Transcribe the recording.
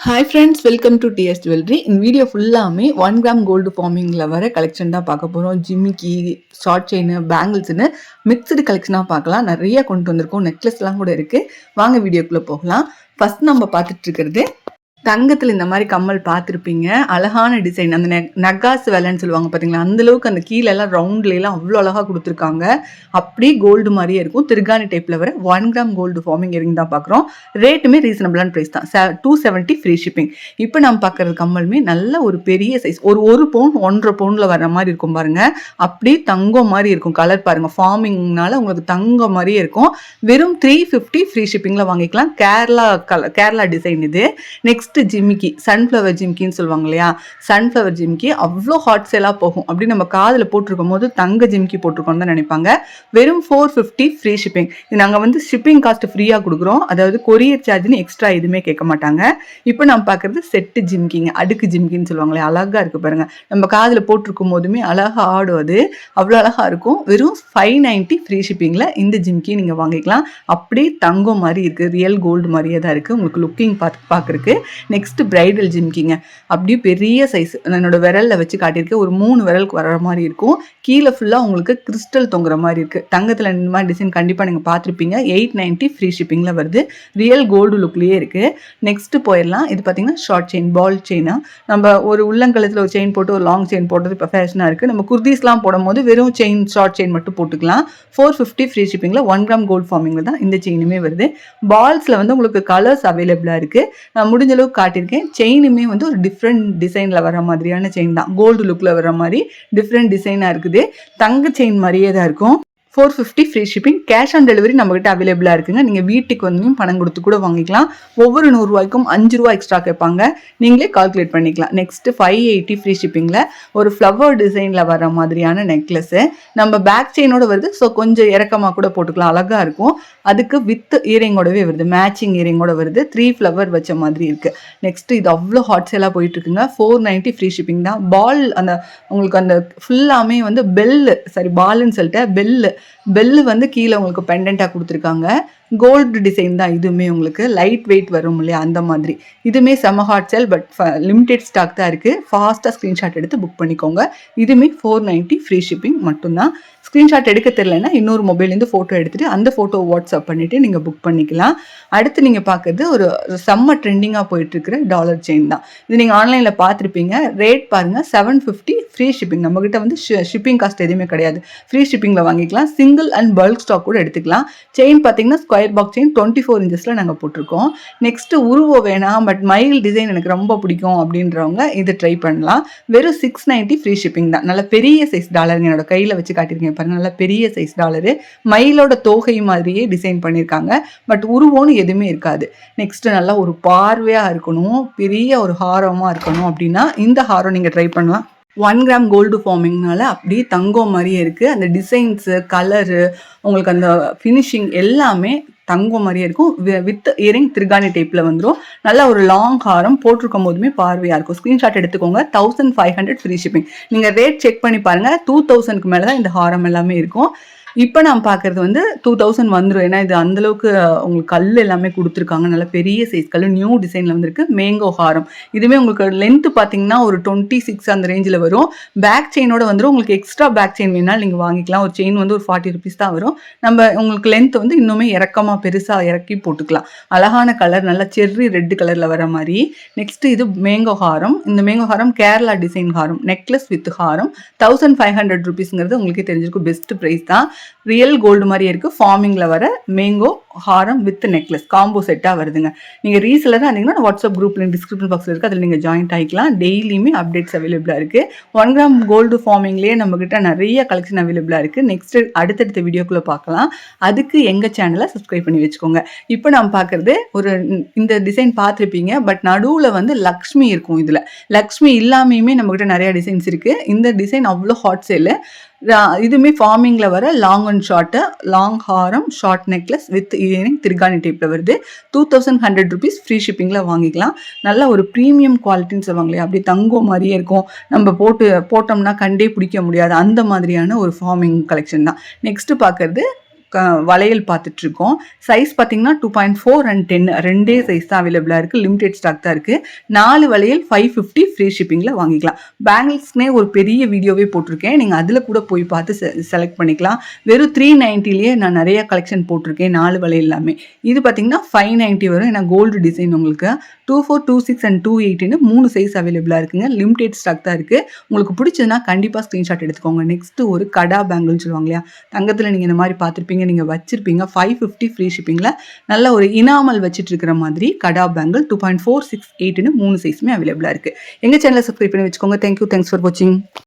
Hi friends welcome to T S இந்த video ஃபுல்லாமே one gram gold ஃபார்மிங்கில் வர கலெக்ஷன் தான் பார்க்க போகிறோம் ஜிம்மிக்கி ஷார்ட் செயின் பேங்கிள்ஸ்னு மிக்சடு கலெக்ஷனாக பார்க்கலாம். நிறைய கொண்டு வந்திருக்கோம். நெக்லஸ்லாம் கூட இருக்குது வாங்க வீடியோக்குள்ளே போகலாம். ஃபர்ஸ்ட் நம்ம பார்த்துட்டு இருக்கிறது தங்கத்தில் இந்த மாதிரி கம்மல் பார்த்துருப்பீங்க. அழகான டிசைன் அந்த நெ நகாஸ் வேலைன்னு சொல்லுவாங்க பார்த்தீங்களா அந்தளவுக்கு அந்த கீழே எல்லாம் ரவுண்ட்லாம் அவ்வளோ அழகாக கொடுத்துருக்காங்க. அப்படியே கோல்டு மாதிரியே இருக்கும். திருகாணி டைப்பில் வர one gram gold forming earring தான் பார்க்குறோம் ரேட்டுமே ரீசனபிளான ப்ரைஸ் தான். டூ செவன்ட்டி ஃப்ரீ ஷிப்பிங் இப்போ நம்ம பார்க்குறது கம்மலுமே நல்ல ஒரு பெரிய சைஸ் ஒரு ஒரு பவுன் ஒன்றரை பவுனில் வர மாதிரி இருக்கும் பாருங்க. அப்படியே தங்கம் மாதிரி இருக்கும். கலர் பாருங்க. ஃபார்மிங்னால உங்களுக்கு தங்கம் மாதிரியே இருக்கும். வெறும் த்ரீ ஃபிஃப்டி ஃப்ரீ ஷிப்பிங்கில் வாங்கிக்கலாம். கேரளா கலர் கேரளா டிசைன் இது. நெக்ஸ்ட் ஜிமிக்கி சன்ஃப்ளவர் ஜிமிக்கின்னு சொல்லுவாங்க இல்லையா சன்ஃப்ளவர் ஜிமிக்கி அவ்வளோ ஹாட் சேலாக போகும். அப்படி நம்ம காதில் போட்டிருக்கும் போது தங்க ஜிமிக்கி போட்டிருக்கோம்னு தான் நினைப்பாங்க. வெறும் ஃபோர் ஃபிஃப்டி ஃப்ரீ ஷிப்பிங் இது நாங்கள் வந்து ஷிப்பிங் காஸ்ட் ஃப்ரீயாக கொடுக்குறோம். அதாவது கொரியர் சார்ஜ்னு எக்ஸ்ட்ரா எதுவுமே கேட்க மாட்டாங்க. இப்போ நம்ம பார்க்குறது செட்டு ஜிமிக்கிங்க அடுக்கு ஜிமிக்கின்னு சொல்லுவாங்களே அழகாக இருக்குது பாருங்க. நம்ம காதில் போட்டிருக்கும் போதுமே அழகாக ஆடும் அது. அவ்வளோ அழகாக இருக்கும். வெறும் ஃபைவ் நைன்ட்டி ஃப்ரீ ஷிப்பிங்கில் இந்த ஜிமிக்கி நீங்கள் வாங்கிக்கலாம். அப்படியே தங்கம் மாதிரி இருக்குது ரியல் கோல்டு மாதிரியே தான் இருக்குது உங்களுக்கு லுக்கிங் பார்த்து பார்க்குறக்கு நெக்ஸ்ட் பிரைடல் ஜிம்கிங்க அப்படியே பெரிய சைஸ் என்னோட விரலில் வச்சு காட்டியிருக்கேன். ஒரு மூணு விரலுக்கு வர மாதிரி இருக்கும். கீழே ஃபுல்லாக உங்களுக்கு கிறிஸ்டல் தொங்குற மாதிரி இருக்குது தங்கத்தில் இந்த மாதிரி டிசைன் கண்டிப்பாக நீங்கள் பார்த்துருப்பீங்க. எயிட் நைன்ட்டி ஃப்ரீ ஷிப்பிங்கில் வருது. ரியல் கோல்டு லுக்லேயே இருக்குது நெக்ஸ்ட்டு போயிடலாம். இது பார்த்தீங்கன்னா ஷார்ட் செயின் பால் செயினாக நம்ம ஒரு உள்ளங்கலத்தில் ஒரு செயின் போட்டு ஒரு லாங் செயின் போட்டது இப்போ ஃபேஷனாக இருக்குது நம்ம குர்தீஸ்லாம் போடும்போது வெறும் செயின் ஷார்ட் செயின் மட்டும் போட்டுக்கலாம். ஃபோர் ஃபிஃப்டி ஃப்ரீ ஷிப்பிங்கில் ஒன் கிராம் கோல்டு ஃபார்மிங்கில் தான் இந்த செயினுமே வருது. பால்ஸில் வந்து உங்களுக்கு கலர்ஸ் அவைலபிளாக இருக்குது நான் காட்டியிருக்கேன். செயினுமே வந்து ஒரு டிஃப்ரெண்ட் டிசைனில் வர மாதிரியான செயின் தான். கோல்டு லுக்கில் வர மாதிரி டிஃப்ரெண்ட் டிசைனாக இருக்குது. தங்க செயின் மாதிரியே தான் இருக்கும். Four fifty free shipping cash on delivery நம்மகிட்ட அவைலபிளாக இருக்குங்க. நீங்கள் வீட்டுக்கு வந்து பணம் கொடுத்து கூட வாங்கிக்கலாம். ஒவ்வொரு நூறுரூவாய்க்கும் அஞ்சு ரூபா எக்ஸ்ட்ரா கேட்பாங்க. நீங்களே கால்குலேட் பண்ணிக்கலாம். நெக்ஸ்ட்டு ஃபைவ் எயிட்டி ஃப்ரீ ஷிப்பிங்கில் ஒரு ஃப்ளவர் டிசைனில் வர மாதிரியான நெக்லஸ்ஸு நம்ம பேக் செயினோட வருது. ஸோ கொஞ்சம் இறக்கமாக கூட போட்டுக்கலாம். அழகாக இருக்கும். அதுக்கு வித் இயரிங்கோடவே வருது. மேட்சிங் இயரிங்கோட வருது. த்ரீ ஃப்ளவர் வச்ச மாதிரி இருக்குது நெக்ஸ்ட் இது அவ்வளோ ஹாட் சேலாக போயிட்டுருக்குங்க ஃபோர் நைன்ட்டி ஃப்ரீ ஷிப்பிங் தான். பால் அந்த உங்களுக்கு அந்த ஃபுல்லாமே வந்து பெல்லு சாரி பால்னு சொல்லிட்டு பெல்லு பெல்லு வந்து கீழே உங்களுக்கு பெண்டண்ட்டாக கொடுத்துருக்காங்க. கோல்டு டிசைன் தான் இதுவுமே உங்களுக்கு. லைட் வெயிட் வரும் இல்லையா? அந்த மாதிரி. இதுவுமே செம hot sale but limited stock தான் இருக்குது ஃபாஸ்ட்டாக ஸ்க்ரீன்ஷாட் எடுத்து புக் பண்ணிக்கோங்க. இதுவுமே ஃபோர் நைன்ட்டி ஃப்ரீ ஷிப்பிங் மட்டும்தான். ஸ்க்ரீன்ஷாட் எடுக்க தெரிலனா இன்னொரு மொபைல்லேருந்து ஃபோட்டோ எடுத்துகிட்டு அந்த ஃபோட்டோ வாட்ஸ்அப் பண்ணிவிட்டு நீங்கள் புக் பண்ணிக்கலாம். அடுத்து நீங்கள் பார்க்குறது ஒரு செம்ம ட்ரெண்டிங்காக போயிட்டுருக்கிற டாலர் செயின் தான். இது நீங்கள் ஆன்லைனில் பார்த்துருப்பீங்க. ரேட் பாருங்கள் செவன் ஃபிஃப்டி ஃப்ரீ ஷிப்பிங் நம்மக்கிட்ட வந்து ஷிப்பிங் காஸ்ட் எதுவுமே கிடையாது. ஃப்ரீ ஷிப்பிங்கில் வாங்கிக்கலாம். சிங்கிள் அண்ட் பல்க் ஸ்டாக் கூட எடுத்துக்கலாம். செயின் பார்த்தீங்கன்னா ஸ்கொயர் ஒயர் பாக்ஸையும் டுவெண்ட்டி ஃபோர் இன்ச்சஸில் நாங்கள் போட்டிருக்கோம். நெக்ஸ்ட்டு உருவம் வேணாம் பட் மைல் டிசைன் எனக்கு ரொம்ப பிடிக்கும் அப்படின்றவங்க இது ட்ரை பண்ணலாம். வெறும் சிக்ஸ் நைன்ட்டி ஃப்ரீ ஷிப்பிங் தான். நல்ல பெரிய சைஸ் டாலருங்க என்னோட கையில் வச்சு காட்டியிருக்கேன் பாருங்கள் நல்ல பெரிய சைஸ் டாலரு மயிலோட தோகை மாதிரியே டிசைன் பண்ணியிருக்காங்க. பட் உருவம்னு எதுவுமே இருக்காது. நெக்ஸ்ட்டு நல்லா ஒரு பார்வையாக இருக்கணும். பெரிய ஒரு ஹாரமாக இருக்கணும் அப்படின்னா இந்த ஹாரம் நீங்கள் ட்ரை பண்ணலாம். ஒன் கிராம் கோல்டு ஃபார்மிங்னால அப்படியே தங்கம் மாதிரியே இருக்குது அந்த டிசைன்ஸு கலரு உங்களுக்கு அந்த ஃபினிஷிங் எல்லாமே தங்கம் மாதிரியே இருக்கும். வித் இயரிங் திருகாணி டைப்பில் வந்துடும் நல்லா ஒரு லாங் ஹாரம் போட்டிருக்கும் போதுமே பார்வையாக இருக்கும். ஸ்க்ரீன்ஷாட் எடுத்துக்கோங்க. Thousand five hundred free shipping நீங்கள் ரேட் செக் பண்ணி பாருங்கள் டூ தௌசண்ட்க்கு மேலே தான் இந்த ஹாரம் எல்லாமே இருக்கும். இப்போ நான் பார்க்குறது வந்து டூ தௌசண்ட் வந்துடும் ஏன்னா இது அந்தளவுக்கு உங்களுக்கு கல் எல்லாமே கொடுத்துருக்காங்க. நல்ல பெரிய சைஸ் கல் நியூ டிசைனில் வந்திருக்கு. மேங்கோ ஹாரம். இதுவுமே உங்களுக்கு லென்த்து பார்த்தீங்கன்னா ஒரு டுவெண்ட்டி சிக்ஸ் அந்த ரேஞ்சில் வரும். பேக் செயினோட வந்துடும் உங்களுக்கு எக்ஸ்ட்ரா பேக் செயின் வேணாலும் நீங்கள் வாங்கிக்கலாம். ஒரு செயின் வந்து ஒரு ஃபார்ட்டி ருபீஸ் தான் வரும். நம்ம உங்களுக்கு லென்த் வந்து இன்னுமே இறக்கமாக பெருசாக இறக்கி போட்டுக்கலாம். அழகான கலர் நல்லா செர்ரி ரெட் கலரில் வர மாதிரி. நெக்ஸ்ட்டு இது மேங்கோ ஹாரம். இந்த மேங்கோ ஹாரம் கேரளா டிசைன் ஹாரம். நெக்லஸ் வித் ஹாரம். தௌசண்ட் ஃபைவ் ஹண்ட்ரட் ருபீஸ்ங்கிறது உங்களுக்கே தெரிஞ்சிருக்கும். பெஸ்ட் ப்ரைஸ் தான். ரியல் கோல்டு மாதிரியே இருக்குது ஃபார்மிங்கில் வர mango Haram with necklace combo செட்டாக வருதுங்க. நீங்கள் ரீசெலராக இருந்தீங்கன்னா வாட்ஸ்அப் குரூப்பில் டிஸ்கிரிப்ஷன் பாக்ஸில் இருக்குது அதில் நீங்கள் ஜாயின்ட் ஆகிக்கலாம் டெய்லியுமே அப்டேட்ஸ் அவைலபிளாக இருக்குது ஒன் கிராம் கோல்டு ஃபார்மிங்லேயே நம்மக்கிட்ட நிறைய கலெக்ஷன் அவைலபிளாக இருக்குது நெக்ஸ்ட்டு அடுத்தடுத்த வீடியோக்குள்ளே பார்க்கலாம். அதுக்கு எங்கள் சேனலை சப்ஸ்கிரைப் பண்ணி வச்சுக்கோங்க. இப்போ நம்ம பார்க்குறது ஒரு இந்த டிசைன் பார்த்துருப்பீங்க. பட் நடுவில் வந்து லக்ஷ்மி இருக்கும் இதில். லக்ஷ்மி இல்லாமையுமே நம்மக்கிட்ட நிறைய டிசைன்ஸ் இருக்குது இந்த டிசைன் அவ்வளோ ஹாட் சேலு இதுவுமே ஃபார்மிங்கில் வர லாங் அண்ட் ஷார்ட்டு லாங் ஹாரம் ஷார்ட் நெக்லஸ் வித் இயரிங் திருகாணி டைப்பில் வருது. Two thousand hundred rupees free ஷிப்பிங்கில் வாங்கிக்கலாம். நல்ல ஒரு ப்ரீமியம் குவாலிட்டின்னு சொல்லுவாங்களே அப்படி தங்கம் மாதிரியே இருக்கும். நம்ம போட்டு போட்டோம்னா கண்டே பிடிக்க முடியாது. அந்த மாதிரியான ஒரு ஃபார்மிங் கலெக்ஷன் தான். நெக்ஸ்ட்டு பார்க்குறது வளையல் பார்த்துட்ருக்கோம். சைஸ் பார்த்தீங்கன்னா two point four and ten ரெண்டே சைஸ் தான் அவைலபிளாக இருக்குது லிமிடெட் ஸ்டாக் தான் இருக்குது நாலு வளையல் ஃபைவ் ஃபிஃப்டி ஃப்ரீ ஷிப்பிங்கில் வாங்கிக்கலாம். பேங்கிள்ஸ்னே ஒரு பெரிய வீடியோவே போட்டிருக்கேன். நீங்கள் அதில் கூட போய் பார்த்து செலக்ட் பண்ணிக்கலாம். வெறும் த்ரீ நைன்ட்டிலேயே நான் நிறைய கலெக்ஷன் போட்டிருக்கேன். நாலு வளையல் எல்லாமே. இது பார்த்தீங்கன்னா ஃபைவ் நைன்ட்டி வரும். ஏன்னா கோல்டு டிசைன் உங்களுக்கு. Two four two six and two எயிட்டின்னு மூணு சைஸ் அவைலபிளாக இருக்குங்க. லிமிடெட் ஸ்டாக் தான் இருக்குது உங்களுக்கு பிடிச்சதுன்னா கண்டிப்பாக ஸ்க்ரீன்ஷாட் எடுத்துக்கோங்க. நெக்ஸ்ட்டு ஒரு கடா பேங்கிள்னு சொல்லுவாங்க இல்லையா? தங்கத்தில் நீங்கள் இந்த மாதிரி பார்த்துருப்பீங்க. நீங்கள் வச்சிருப்பீங்க. ஃபைவ் ஃபிஃப்டி ஃப்ரீ ஷிப்பிங்கில் நல்ல ஒரு இனாமல் வச்சுட்டு இருக்கிற மாதிரி கடா bangle two point four six எயிட்னு மூணு சைஸுமே அவைலபிளாக இருக்குது எங்கள் சேனலை சப்ஸ்கிரைப் பண்ணி வச்சுக்கோங்க. தேங்க்யூ தேங்க்ஸ் ஃபார் வாட்சிங்